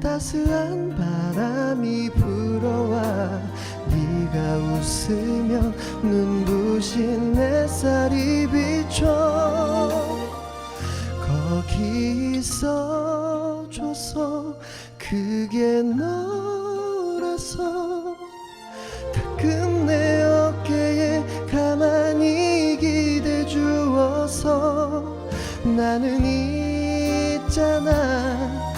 따스한 바람이 불어와 네가 웃으면 눈부신 햇살이 비춰 거기 있어줘서 그게 너라서 가끔 내 어깨에 가만히 기대 주어서 나는 있잖아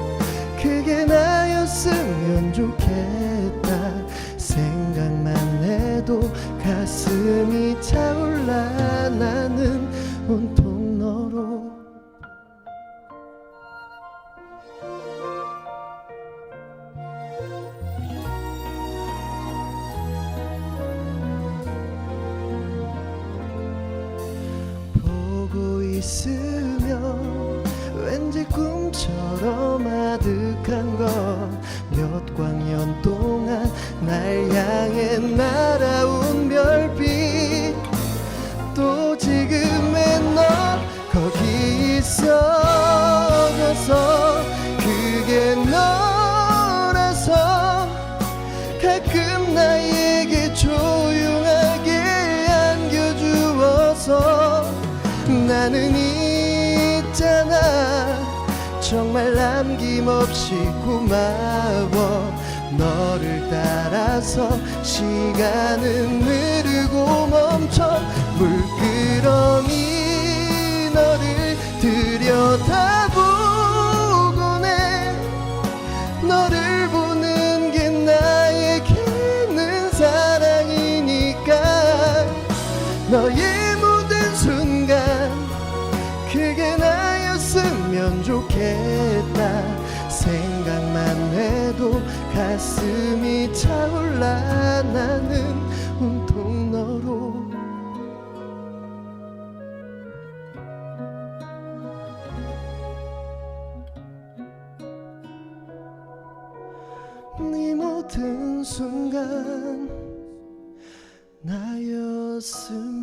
차올라 나는 온통 너로. 보고 있으 나는 있잖아. 정말 남김없이 고마워. 너를 따라서 시간은 흐르고 멈춰 물끄러미 너를 들여다보곤 해 너를 보는 게 나에게는 사랑이니까. 너의 가슴이 차올라 나는 온통 너로. 네 모든 순간 나였으면